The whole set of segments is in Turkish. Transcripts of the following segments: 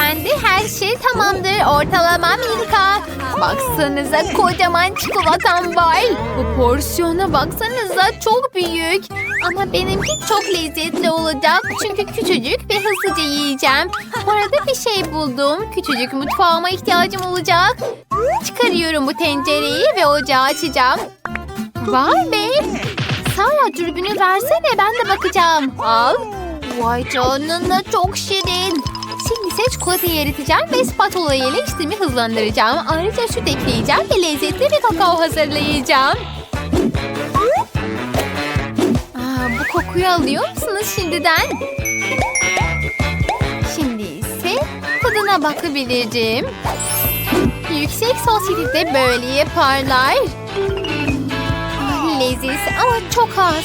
Bende her şey tamamdır. Ortalama Milka. Baksanıza kocaman çikolatam var. Bu porsiyona baksanıza çok büyük. Ama benimki çok lezzetli olacak. Çünkü küçücük ve hızlıca yiyeceğim. Bu bir şey buldum. Küçücük mutfağıma ihtiyacım olacak. Çıkarıyorum bu tencereyi ve ocağı açacağım. Vay be. Sara dürbünü versene ben de bakacağım. Al. Vay canına çok şirin. Şimdi ise çikolatayı eriteceğim ve spatula ile işlemi hızlandıracağım. Ayrıca süt ekleyeceğim ve lezzetli bir kakao hazırlayacağım. Aa, bu kokuyu alıyor musunuz şimdiden? Şimdi ise tadına bakabilirim. Yüksek sosyetede böyle yaparlar. Leziz ama çok az.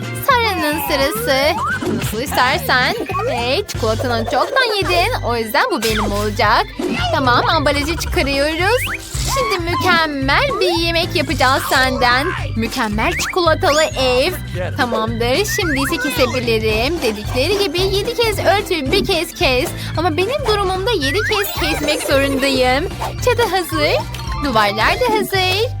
Sara'nın sırası. Nasıl istersen. Hey çikolatanı çoktan yedin. O yüzden bu benim olacak. Tamam ambalajı çıkarıyoruz. Şimdi mükemmel bir yemek yapacağız senden. Mükemmel çikolatalı ev. Tamamdır. Şimdi ise kesebilirim. Dedikleri gibi yedi kez örtü bir kez kes. Ama benim durumumda yedi kez kesmek zorundayım. Çatı hazır. Duvarlar da hazır.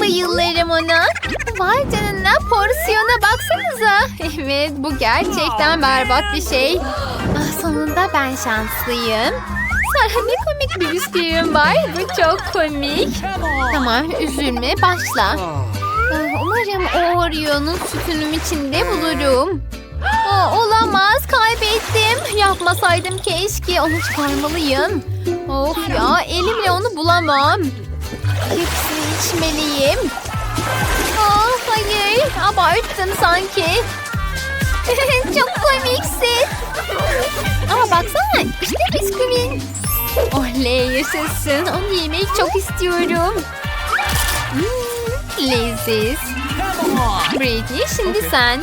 Bayılırım ona. Vay canına porsiyona baksanıza. Evet bu gerçekten berbat bir şey. Ah, sonunda ben şanslıyım. Sana ne komik bir bisküvim var. Bu çok komik. Tamam üzülme başla. Ah, Umarım o Oreo'nun sütünüm içinde bulurum. Aa, olamaz kaybettim. Yapmasaydım keşke onu çıkarmalıyım. Of ya elimle onu bulamam. Hepsini içmeliyim. Aa, hayır abarttın sanki. Çok komiksin. Ama baksana işte bisküvin. Oley yaşasın. Onu yemek çok istiyorum. Hmm, leziz. Brady şimdi sen.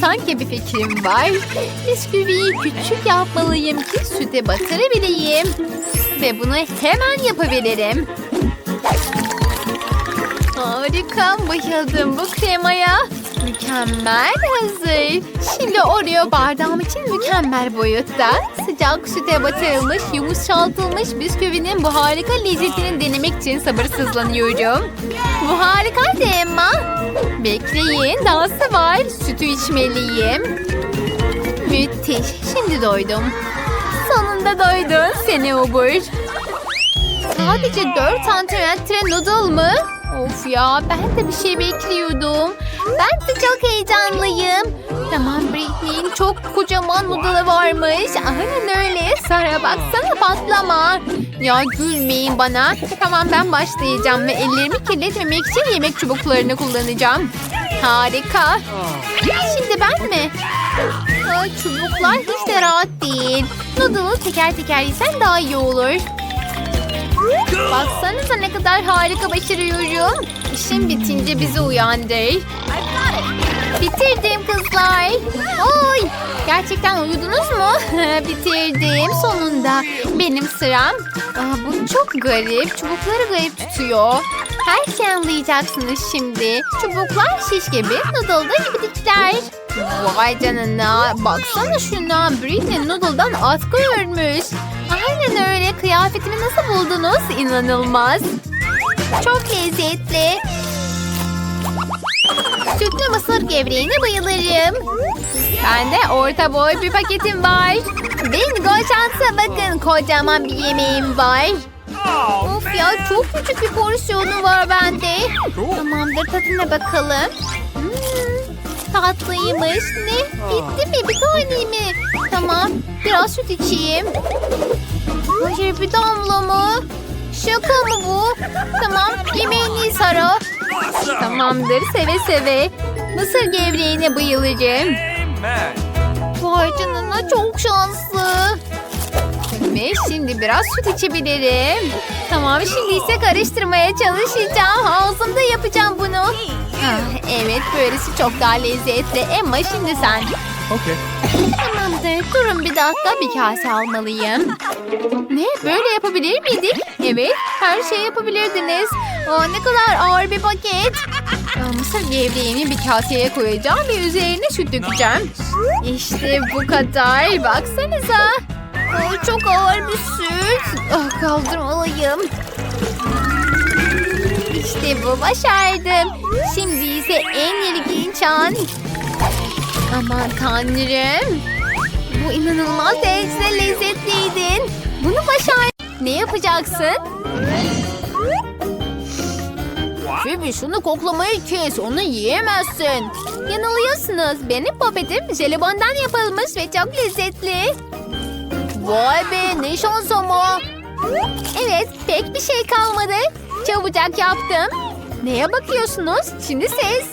Sanki bir fikrim var. Bisküviyi küçük yapmalıyım ki süte batırabileyim. Ve bunu hemen yapabilirim. Harika, bayıldım bu kremaya. Mükemmel hazır. Şimdi Oreo bardağım için mükemmel boyutta. Sıcak süte batırılmış, yumuşatılmış bisküvinin bu harika lezzetini denemek için sabırsızlanıyorum. Bu harikaydı Emma. Bekleyin, dahası var. Sütü içmeliyim. Müthiş, şimdi doydum. Sonunda doydun seni obur. Sadece 4 santimetre noodle mı? Of ya ben de bir şey bekliyordum. Ben de çok heyecanlıyım. Tamam Britney'in çok kocaman noodle'ı varmış. Aynen öyle. Sara baksana patlama. Ya gülmeyin bana. Tamam ben başlayacağım ve ellerimi kirletmemek için yemek çubuklarını kullanacağım. Harika. Şimdi ben mi? Aa, çubuklar hiç de rahat değil. Noodle'ı teker teker yesen daha iyi olur. Baksanıza ne kadar harika başarıyorum. İşim bitince bizi uyandır. Bitirdim kızlar. Oy, gerçekten uyudunuz mu? Bitirdim sonunda. Benim sıram. Aa, bu çok garip. Çubukları garip tutuyor. Her şeyi anlayacaksınız şimdi. Çubuklar şiş gibi, noodle da iblikler. Vay canına. Baksana şuna. Britney Noodle'dan atkı örmüş. Aynen öyle. Kıyafetimi nasıl buldunuz? İnanılmaz. Çok lezzetli. Sütlü mısır gevreğine bayılırım. Bende orta boy bir paketim var. Bingo şansa bakın kocaman bir yemeğim var. Of ya çok küçük bir porsiyonu var bende. Tamamdır tadına bakalım. Tatlıymış. Ne? Bitti mi? Bir tane mi? Tamam. Biraz süt içeyim. Hayır bir damla mı? Şaka mı bu? Tamam. Yemeğini Sara. Tamamdır seve seve. Mısır gevreğine. Amen. Vay canına çok şanslı. Ve şimdi biraz süt içebilirim. Tamam şimdi ise karıştırmaya çalışacağım. Ağzımda yapacağım bunu. Ah, evet böylesi çok daha lezzetli. Emma şimdi sen. Okay. Tamamdır. Durun bir dakika bir kase almalıyım. Ne? Böyle yapabilir miydik? Evet. Her şey yapabilirdiniz. Aa, ne kadar ağır bir paket. Aa, mısır gevreğini bir kaseye koyacağım ve üzerine süt dökeceğim. İşte bu kadar. Baksanıza. Aa, çok ağır bir süt. Ah, kaldırmalıyım. İşte bu başardım. Şimdi ise en ilginç an. Aman tanrım. Bu inanılmaz derecede lezzetliydin. Bunu başar. Ne yapacaksın? Phoebe şunu koklamayı kes. Onu yiyemezsin. Yanılıyorsunuz. Benim popetim jelibondan yapılmış ve çok lezzetli. Vay be ne şans ama. Evet pek bir şey kalmadı. Çabucak yaptım. Neye bakıyorsunuz? Şimdi siz.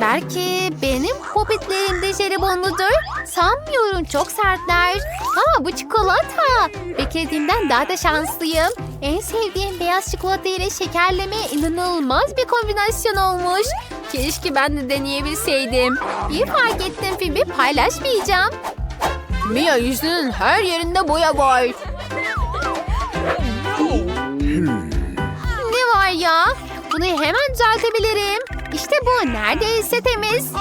Belki benim popitlerim de jelibonludur. Sanmıyorum çok sertler. Aa bu çikolata. Beklediğimden daha da şanslıyım. En sevdiğim beyaz çikolata ile şekerleme inanılmaz bir kombinasyon olmuş. Keşke ben de deneyebilseydim. İyi fark ettim Phoebe paylaşmayacağım. Mia yüzünün her yerinde boya var. Ya? Bunu hemen düzeltebilirim. İşte bu neredeyse temiz.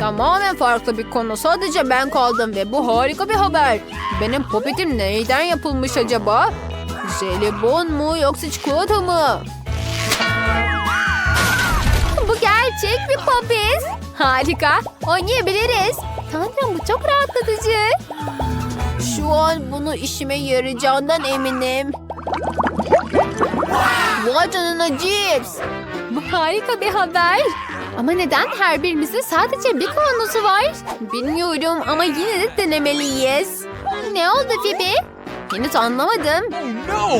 Tamamen farklı bir konu. Sadece ben kaldım ve bu harika bir haber. Benim popetim neyden yapılmış acaba? Jelibon mu yoksa çikolata mı? Bu gerçek bir popit. Harika. Oynayabiliriz. Tanrım bu çok rahatlatıcı. Şu an bunu işime yarayacağından eminim. Vay canına cips. Bu harika bir haber. Ama neden her birimizin sadece bir kavanozu var? Bilmiyorum ama yine de denemeliyiz. Ne oldu Phoebe? Henüz anlamadım. No.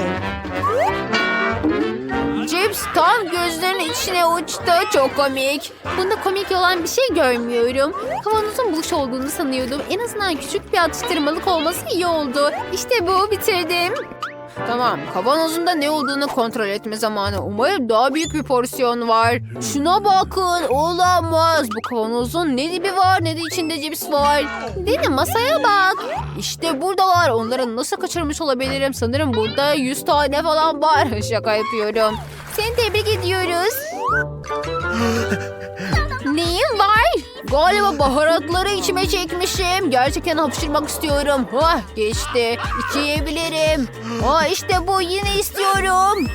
Cips tam gözlerinin içine uçtu. Çok komik. Bunda komik olan bir şey görmüyorum. Kavanozun boş olduğunu sanıyordum. En azından küçük bir atıştırmalık olması iyi oldu. İşte bu bitirdim. Tamam kavanozunda ne olduğunu kontrol etme zamanı. Umarım daha büyük bir porsiyon var. Şuna bakın olamaz. Bu kavanozun ne dibi var ne de içinde cips var. Mi masaya bak. İşte buradalar. Onları nasıl kaçırmış olabilirim? Sanırım burada 100 tane falan var. Şaka yapıyorum. Seni tebrik ediyoruz. Neyin var? Galiba baharatları içime çekmişim. Gerçekten hapşırmak istiyorum. Hah geçti. İki yiyebilirim. Aa işte bu yine istiyorum.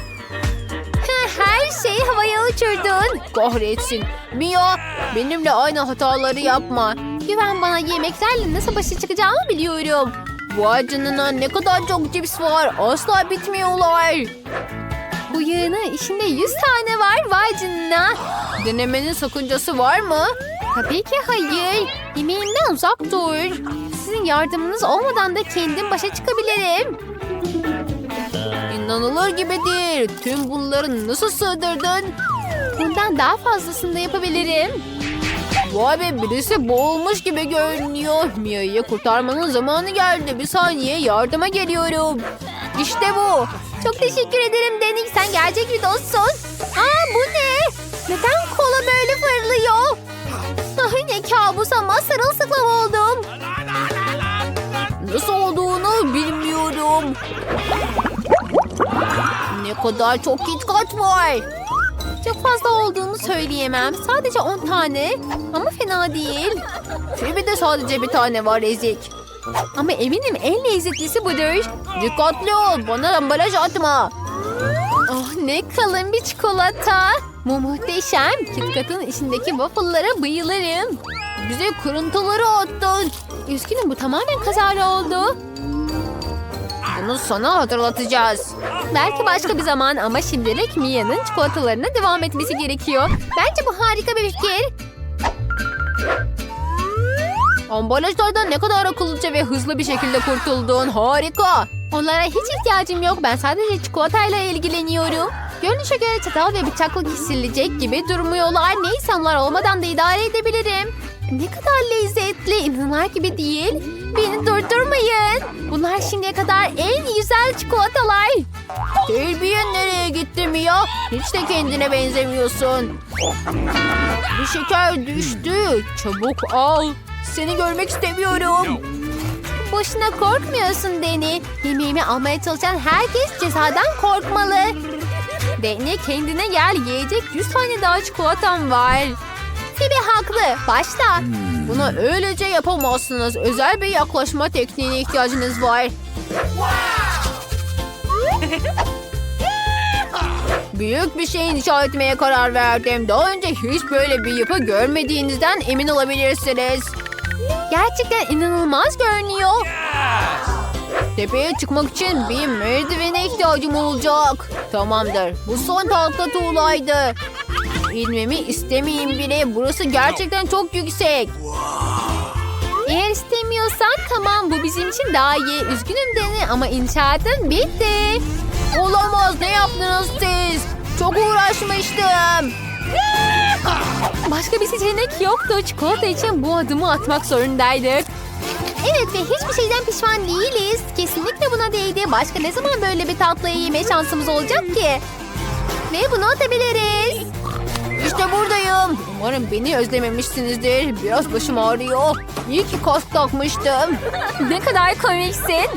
Her şeyi havaya uçurdun. Kahretsin. Mia benimle aynı hataları yapma. Güven bana yemeklerle nasıl başa çıkacağımı biliyorum. Vay canına ne kadar çok cips var. Asla bitmiyorlar. Bu yığının içinde 100 tane var vay canına. Denemenin sakıncası var mı? Tabii ki hayır. Yemeğimden uzak dur. Sizin yardımınız olmadan da kendim başa çıkabilirim. İnanılır gibi değil. Tüm bunları nasıl sığdırdın? Bundan daha fazlasını da yapabilirim. Vay be birisi boğulmuş gibi görünüyor. Mia'yı kurtarmanın zamanı geldi. Bir saniye yardıma geliyorum. İşte bu. Çok teşekkür ederim Denik. Sen gerçek bir dostsun. Aa bu ne? Neden kola böyle fırlıyor? Ay ne kabus ama sırılsıklam oldum. Nasıl olduğunu bilmiyorum. Ne kadar çok KitKat var. Çok fazla olduğunu söyleyemem. Sadece 10 tane. Ama fena değil. Phoebe'de sadece bir tane var ezik. Ama eminim en lezzetlisi budur. Dikkatli ol. Bana ambalaj atma. Oh ne kalın bir çikolata. Bu muhteşem. KitKat'ın içindeki waffle'lara bayılırım. Bize kırıntıları attın. Üzgünüm bu tamamen kazara oldu. Bunu sana hatırlatacağız. Belki başka bir zaman ama şimdilik Mia'nın çikolatalarına devam etmesi gerekiyor. Bence bu harika bir fikir. Ambalajlardan ne kadar akıllıca ve hızlı bir şekilde kurtuldun. Harika. Onlara hiç ihtiyacım yok. Ben sadece çikolatayla ilgileniyorum. Görünüşe göre çatal ve bıçakla kesilecek gibi durmuyorlar. Neyse onlar olmadan da idare edebilirim. Ne kadar lezzetli. İnanılır gibi değil. Beni durdurmayın. Bunlar şimdiye kadar en güzel çikolatalar. Terbiyen nereye gitti Mia? Hiç de kendine benzemiyorsun. Bir şeker düştü. Çabuk al. Seni görmek istemiyorum. Boşuna korkmuyorsun Deni. Yemeğimi almaya çalışan herkes cezadan korkmalı. Deni kendine gel. Yiyecek 100 tane daha çikolatam var. Phoebe haklı. Başla. Bunu öylece yapamazsınız. Özel bir yaklaşma tekniğine ihtiyacınız var. Büyük bir şey inşa etmeye karar verdim. Daha önce hiç böyle bir yapı görmediğinizden emin olabilirsiniz. Gerçekten inanılmaz görünüyor. Tepeye çıkmak için bir merdivene ihtiyacım olacak. Tamamdır. Bu son tatlı tuğlaydı. İnmemi istemeyeyim bile. Burası gerçekten çok yüksek. Eğer istemiyorsan tamam bu bizim için daha iyi. Üzgünüm Deni ama inşaatın bitti. Olamaz ne yaptınız siz? Çok uğraşmıştım. Başka bir seçenek yoktu. Çikolata için bu adımı atmak zorundaydık. Evet ve hiçbir şeyden pişman değiliz. Kesinlikle buna değdi. Başka ne zaman böyle bir tatlıyı yeme şansımız olacak ki? Ve bunu atabiliriz. İşte buradayım. Umarım beni özlememişsinizdir. Biraz başım ağrıyor. İyi ki kask takmıştım. ne kadar komiksin.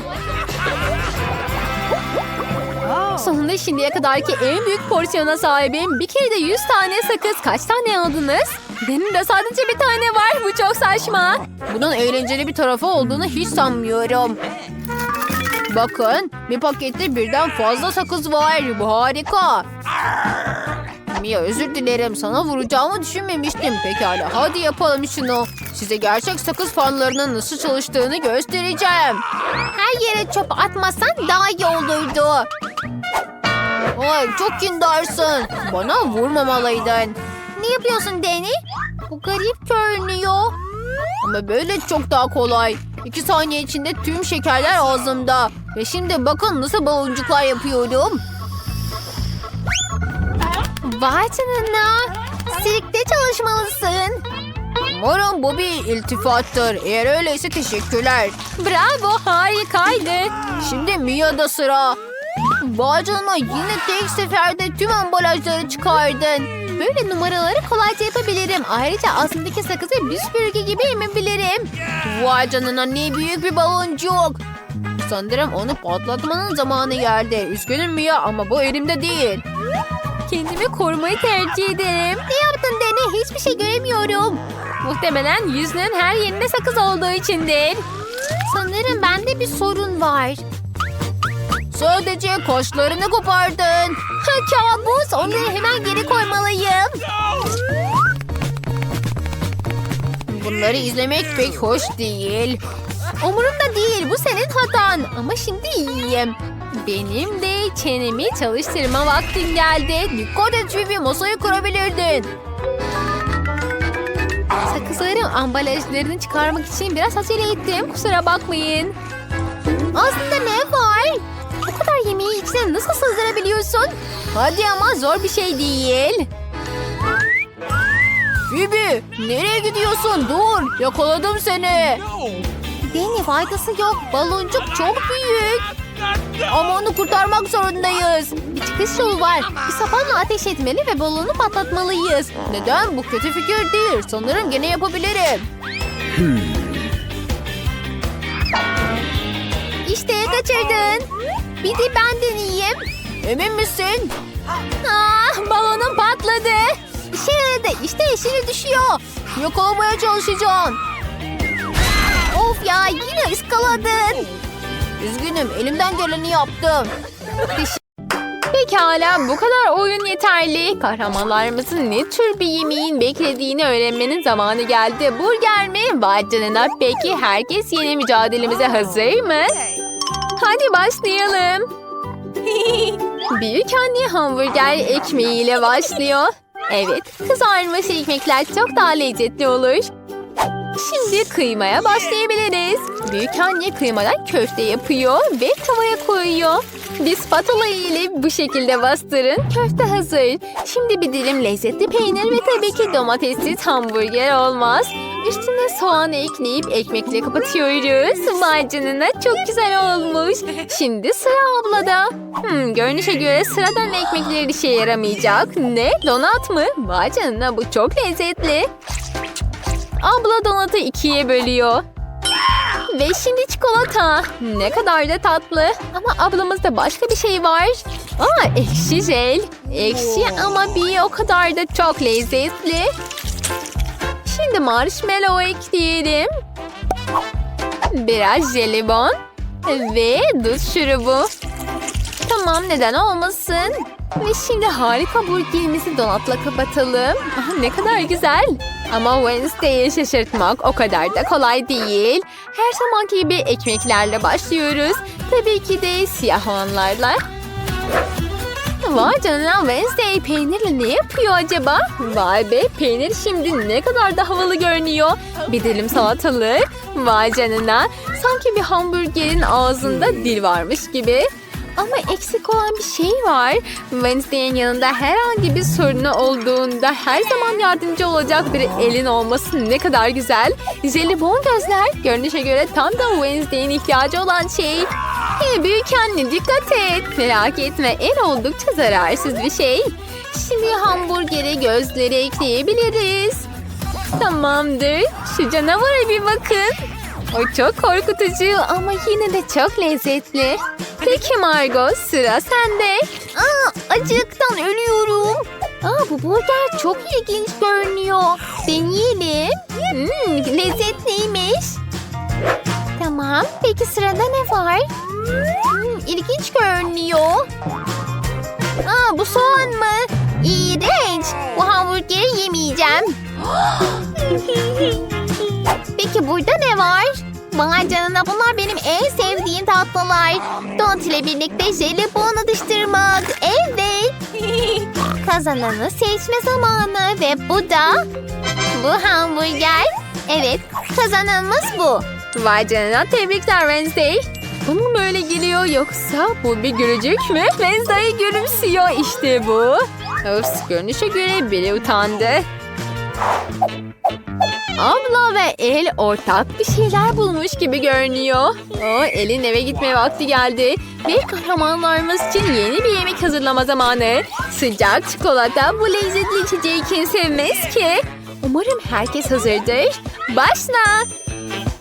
Sonunda şimdiye kadarki en büyük porsiyona sahibim. Bir kere de 100 tane sakız. Kaç tane aldınız? Benim de sadece bir tane var. Bu çok saçma. Bunun eğlenceli bir tarafı olduğunu hiç sanmıyorum. Bakın bir pakette birden fazla sakız var. Bu harika. Mia özür dilerim. Sana vuracağımı düşünmemiştim. Pekala hadi yapalım şunu. Size gerçek sakız fanlarının nasıl çalıştığını göstereceğim. Her yere çöp atmasan daha iyi olurdu. Ay çok kindarsın. Bana vurmamalıydın. Ne yapıyorsun Danny? Bu garip görünüyor. Ama böyle çok daha kolay. İki saniye içinde tüm şekerler ağzımda. Ve şimdi bakın nasıl baloncuklar yapıyorum. Vay canına. Sirkte çalışmalısın. Umarım bu bir iltifattır. Eğer öyleyse teşekkürler. Bravo harikaydı. Şimdi Mia'da sıra. Vay yine tek seferde tüm ambalajları çıkardın. Böyle numaraları kolayca yapabilirim. Ayrıca ağzımdaki sakızı bir süpürge gibi emebilirim. Vay canına ne büyük bir baloncuk. Sanırım onu patlatmanın zamanı geldi. Üzgünüm Mia ama bu elimde değil. Kendimi korumayı tercih ederim. Ne yaptın Dene? Hiçbir şey göremiyorum. Muhtemelen yüzünün her yerinde sakız olduğu içindir. Sanırım bende bir sorun var. Sadece kaşlarını kopardın. Ha, kabus. Onları hemen geri koymalıyım. Bunları izlemek pek hoş değil. Umurumda değil. Bu senin hatan. Ama şimdi iyiyim. Benim de çenemi çalıştırma vaktin geldi. Dikkat et masayı kurabilirdin. Sakızların ambalajlarını çıkarmak için biraz acele ettim. Kusura bakmayın. Aslında ne var? Kadar yemeği içine nasıl sığdırabiliyorsun? Hadi ama zor bir şey değil. Phoebe nereye gidiyorsun? Dur yakaladım seni. Deni faydası yok. Baloncuk çok büyük. Ama onu kurtarmak zorundayız. Bir çıkış yolu var. Bir sapanla ateş etmeli ve balonu patlatmalıyız. Neden? Bu kötü fikir değil. Sanırım gene yapabilirim. İşte kaçırdın. Bir de ben deneyeyim. Emin misin? Ah, balonum patladı. İşe yaradı. İşte yeşili düşüyor. Yok olmaya çalışacağım. Of ya yine ıskaladın. Üzgünüm elimden geleni yaptım. Pekala bu kadar oyun yeterli. Kahramanlarımızın ne tür bir yemeğin beklediğini öğrenmenin zamanı geldi. Burger mi? Vay canına. Peki herkes yeni mücadelemize hazır mı? Hadi başlayalım. Büyük anne hamburger ekmeğiyle başlıyor. Evet, kızarmış ekmekler çok daha lezzetli olur. Şimdi kıymaya başlayabiliriz. Büyük anne kıymadan köfte yapıyor ve tavaya koyuyor. Bir spatula ile bu şekilde bastırın. Köfte hazır. Şimdi bir dilim lezzetli peynir ve tabii ki domatessiz hamburger olmaz. Üstüne soğan ekleyip ekmekle kapatıyoruz. Vay canına çok güzel olmuş. Şimdi sıra ablada. Hmm, görünüşe göre sıradan ekmekler işe yaramayacak. Ne? Donat mı? Vay canına bu çok lezzetli. Abla donatı ikiye bölüyor. Ve şimdi çikolata. Ne kadar da tatlı. Ama ablamızda başka bir şey var. Aa ekşi jel. Ekşi ama bir o kadar da çok lezzetli. Şimdi marshmallow ekleyelim. Biraz jelibon. Ve dut şurubu. Tamam neden olmasın. Ve şimdi harika burgerimizi donatla kapatalım. Ne kadar güzel. Ama Wednesday'i şaşırtmak o kadar da kolay değil. Her zamanki gibi ekmeklerle başlıyoruz. Tabii ki de siyah olanlarla. Vay canına Wednesday peynirle ne yapıyor acaba? Vay be peynir şimdi ne kadar da havalı görünüyor. Bir dilim salatalık. Vay canına. Sanki bir hamburgerin ağzında dil varmış gibi. Ama eksik olan bir şey var. Wednesday'in yanında herhangi bir sorunu olduğunda her zaman yardımcı olacak bir elin olması ne kadar güzel. Jelibon gözler. Görünüşe göre tam da Wednesday'in ihtiyacı olan şey. Hey büyük anne dikkat et. Merak etme el oldukça zararsız bir şey. Şimdi hamburgere gözleri ekleyebiliriz. Tamamdır. Şu canavara bir bakın. O çok korkutucu ama yine de çok lezzetli. Peki Margot sıra sende. Aa, acıktan ölüyorum. Aa, bu burger çok ilginç görünüyor. Deneyelim. Hmm, lezzetliymiş. Tamam. Peki sırada ne var? Hmm, ilginç görünüyor. Aa, bu soğan mı? İğrenç. Bu hamburgeri yemeyeceğim. Peki burada ne var? Vay canına bunlar benim en sevdiğim tatlılar. Donut ile birlikte jelibon atıştırmak. Evet. Kazananı seçme zamanı ve bu da bu hamburger. Evet kazananımız bu. Vay canına tebrikler Wednesday. Bu mu böyle geliyor yoksa bu bir gülücük mü? Wednesday gülümsüyor işte bu. Of görünüşe göre biri utandı. Abla ve El ortak bir şeyler bulmuş gibi görünüyor. O El'in eve gitme vakti geldi. Ve kahramanlarımız için yeni bir yemek hazırlama zamanı. Sıcak çikolata bu lezzetli içeceği kim sevmez ki? Umarım herkes hazırdır. Başla.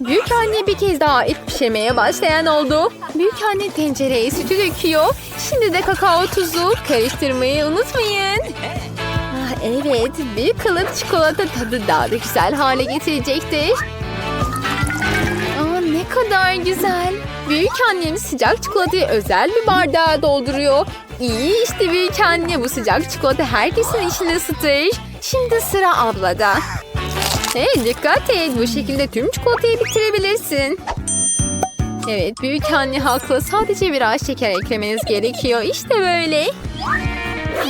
Büyük anne bir kez daha et pişirmeye başlayan oldu. Büyük anne tencereye sütü döküyor. Şimdi de kakao tuzu karıştırmayı unutmayın. Evet, bir kalıp çikolata tadı daha da güzel hale getirecektir. Aa, ne kadar güzel. Büyük annem sıcak çikolatayı özel bir bardağa dolduruyor. İyi işte büyük anne bu sıcak çikolata herkesin içini ısıtır. Şimdi sıra ablada. Hey dikkat et bu şekilde tüm çikolatayı bitirebilirsin. Evet büyük anne haklı sadece biraz şeker eklemeniz gerekiyor işte böyle.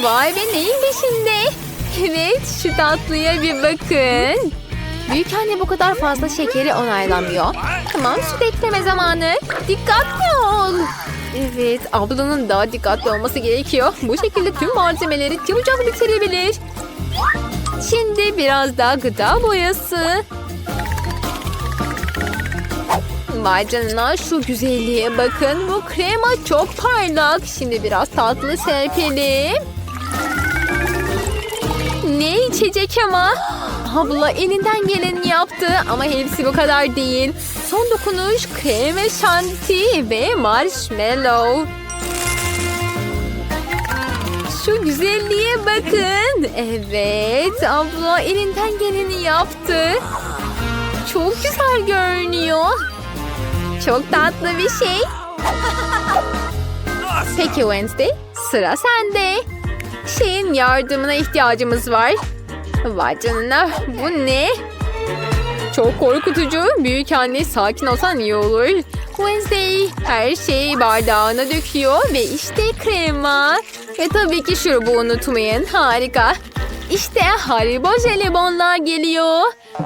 Vay be neyin peşinde? Evet şu tatlıya bir bakın. Büyük anne bu kadar fazla şekeri onaylamıyor. Tamam süt ekleme zamanı. Dikkatli ol. Evet ablanın daha dikkatli olması gerekiyor. Bu şekilde tüm malzemeleri çabucak bitirebilir. Şimdi biraz daha gıda boyası. Vay canına şu güzelliğe bakın. Bu krema çok parlak. Şimdi biraz tatlı serpelim. Ne içecek ama? Abla elinden geleni yaptı ama hepsi bu kadar değil. Son dokunuş kreme şanti ve marshmallow. Şu güzelliğe bakın. Evet abla elinden geleni yaptı. Çok güzel görünüyor. Çok tatlı bir şey. Peki Wednesday sıra sende. Şeyin yardımına ihtiyacımız var. Vay canına bu ne? Çok korkutucu. Büyük anne sakin olsan iyi olur. Wednesday her şeyi bardağına döküyor ve işte krema. Ve tabii ki şurubu unutmayın. Harika. İşte Haribo jelibonlar geliyor.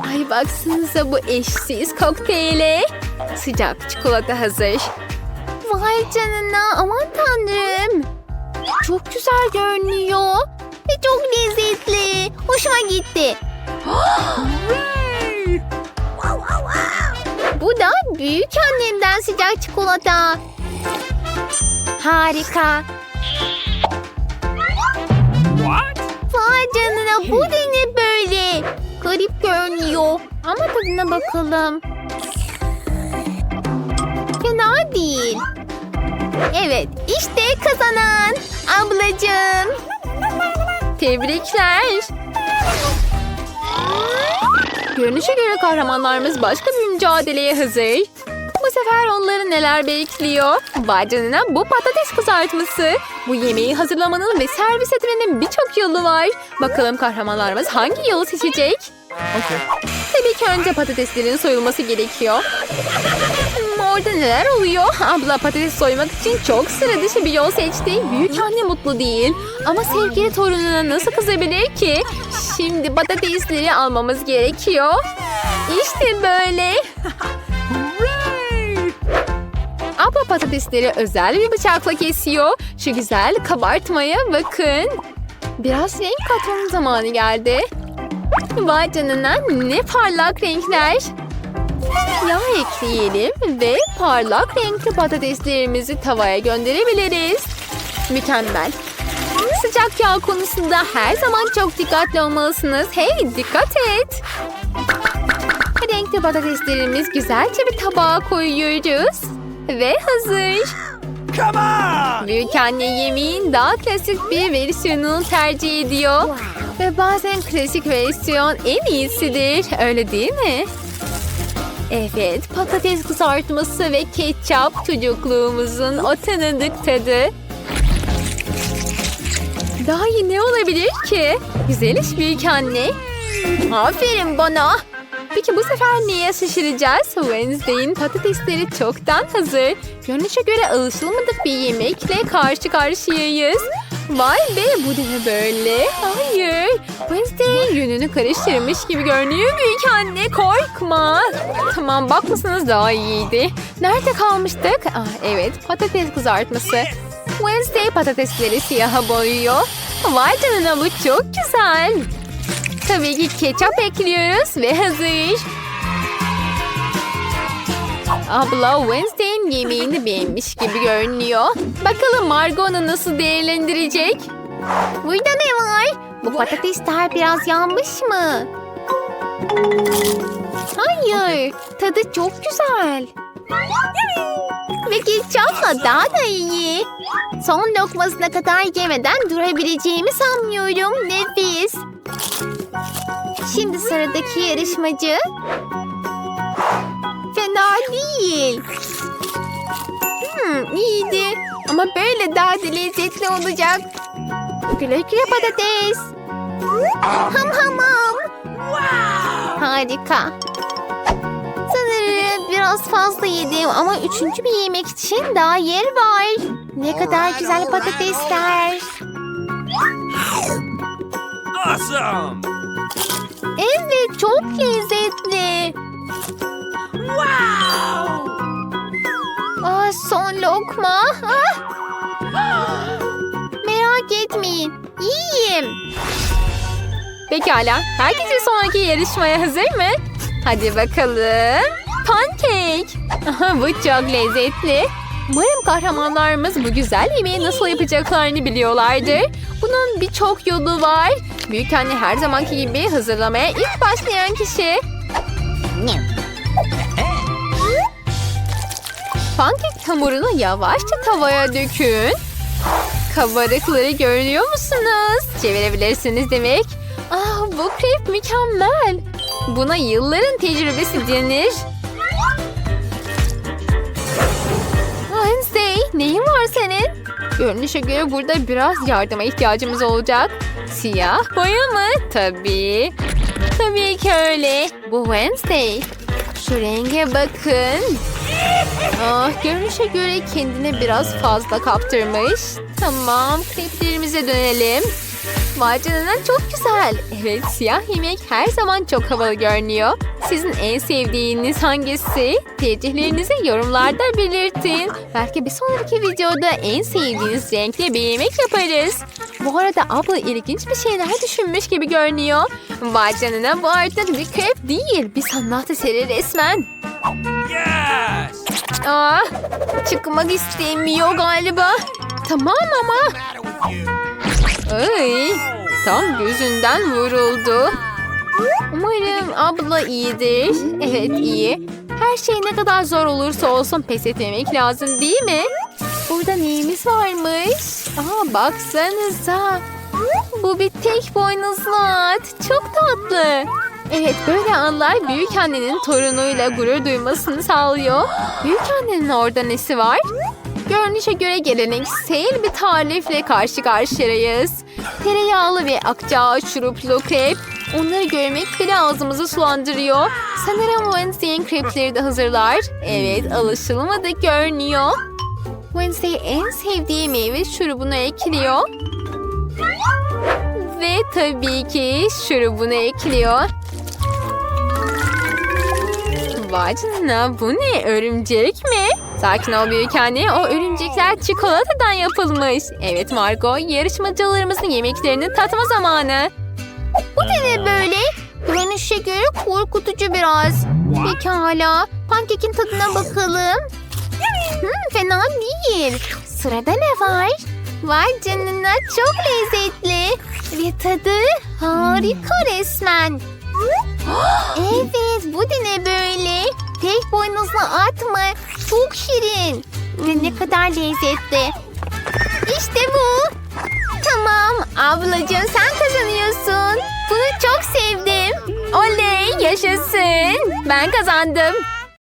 Ay baksanıza bu eşsiz kokteyle. Sıcak çikolata hazır. Vay canına aman tanrım. Çok güzel görünüyor. Gitti. Bu da büyük annemden sıcak çikolata. Harika. What? Vay canına bu da ne böyle? Garip görünüyor. Ama tadına bakalım. Fena değil. Evet işte kazanan ablacığım. Tebrikler. Görünüşe göre kahramanlarımız başka bir mücadeleye hazır. Bu sefer onları neler bekliyor? Vay canına bu patates kızartması. Bu yemeği hazırlamanın ve servis etmenin birçok yolu var. Bakalım kahramanlarımız hangi yolu seçecek? Okay. Tabii ki önce patateslerin soyulması gerekiyor. Orada neler oluyor? Abla patates soymak için çok sıra dışı bir yol seçti. Büyük anne mutlu değil. Ama sevgili torununa nasıl kızabilir ki? Şimdi patatesleri almamız gerekiyor. İşte böyle. Abla patatesleri özel bir bıçakla kesiyor. Şu güzel kabartmaya bakın. Biraz renk katmanın zamanı geldi. Vay canına ne parlak renkler. Yağ ekleyelim ve parlak renkli patateslerimizi tavaya gönderebiliriz. Mükemmel. Sıcak yağ konusunda her zaman çok dikkatli olmalısınız. Hey dikkat et. Renkli patateslerimiz güzelce bir tabağa koyuyoruz. Ve hazır. Come on! Büyük anne yemeğin daha klasik bir versiyonunu tercih ediyor. Ve bazen klasik versiyon en iyisidir. Öyle değil mi? Evet, patates kızartması ve ketçap çocukluğumuzun o tanıdık tadı. Daha iyi ne olabilir ki? Güzel iş büyük anne. Aferin bana. Peki bu sefer neye şaşıracağız? Wednesday'in patatesleri çoktan hazır. Görünüşe göre alışılmadık bir yemekle karşı karşıyayız. Vay be bu ne böyle? Hayır. Wednesday yönünü karıştırmış gibi görünüyor büyük anne. Korkma. Tamam bakmasanız daha iyiydi. Nerede kalmıştık? Aa, evet patates kızartması. Wednesday patatesleri siyaha boyuyor. Vay canına bu çok güzel. Tabii ki ketçap ekliyoruz ve hazır. Abla Wednesday'in yemeğini beğenmiş gibi görünüyor. Bakalım Margot onu nasıl değerlendirecek? Burada ne var? Bu patatesler biraz yanmış mı? Hayır, tadı çok güzel. Ve ketçapla daha da iyi. Son lokmasına kadar yemeden durabileceğimi sanmıyorum. Nefis. Şimdi sıradaki yarışmacı. Fena değil. Hmm, iyiydi. Ama böyle daha da lezzetli olacak. Güle güle patates. Ham ham ham. Harika. Sanırım biraz fazla yedim ama üçüncü bir yemek için daha yer var. Ne kadar güzel patatesler. Awesome! Evet çok lezzetli. Wow! Aa, son lokma. Ah! Merak etmeyin. İyiyim. Pekala. Herkes sonraki yarışmaya hazır mı? Hadi bakalım. Pancake. Aha, bu çok lezzetli. Umarım kahramanlarımız bu güzel yemeği nasıl yapacaklarını biliyorlardır. Bunun birçok yolu var. Büyük anne her zamanki gibi hazırlamaya ilk başlayan kişi. Pankek hamurunu yavaşça tavaya dökün. Kabarıkları görüyor musunuz? Çevirebilirsiniz demek. Ah bu krep mükemmel. Buna yılların tecrübesi denir. Wednesday neyin var senin? Görünüşe göre burada biraz yardıma ihtiyacımız olacak. Siyah boya mı? Tabii. Tabii ki öyle. Bu Wednesday. Şu renge bakın. Ah, görünüşe göre kendine biraz fazla kaptırmış. Tamam, kreplerimize dönelim. Vay canına çok güzel. Evet, siyah yemek her zaman çok havalı görünüyor. Sizin en sevdiğiniz hangisi? Tercihlerinizi yorumlarda belirtin. Belki bir sonraki videoda en sevdiğiniz renkle bir yemek yaparız. Bu arada abla ilginç bir şeyler düşünmüş gibi görünüyor. Vay canına bu artık bir krep değil. Bir sanat eseri resmen. Aa, çıkmak istemiyor galiba. Tamam ama. Ay, tam gözünden vuruldu. Umarım abla iyidir. Evet iyi. Her şey ne kadar zor olursa olsun pes etmemek lazım değil mi? Burada neyimiz varmış? Aa baksanıza. Bu bir tek boynuzlu at. Çok tatlı. Evet böyle anlar büyük annenin torunuyla gurur duymasını sağlıyor. Büyük annenin orada nesi var? Görünüşe göre geleneksel bir tarifle karşı karşıyayız. Tereyağlı ve akçağı şuruplu krep. Onları görmek bile ağzımızı sulandırıyor. Sanırım Wednesday'in krepleri de hazırlar. Evet alışılmadık görünüyor. Wednesday en sevdiği meyve şurubunu ekliyor. Ve tabii ki şurubunu ekliyor. Vay canına bu ne örümcek mi? Sakin ol büyük anne o örümcekler çikolatadan yapılmış. Evet Margot yarışmacılarımızın yemeklerini tatma zamanı. Bu da ne böyle? Görünüşe göre korkutucu biraz. Pekala pankekin tadına bakalım. Hmm, fena değil. Sırada ne var? Vay canına çok lezzetli. Ve tadı harika resmen. Evet, bu da ne böyle? Tek boynuzlu at mı? Çok şirin. Ve ne kadar lezzetli. İşte bu. Tamam, ablacığım sen kazanıyorsun. Bunu çok sevdim. Oley, yaşasın. Ben kazandım.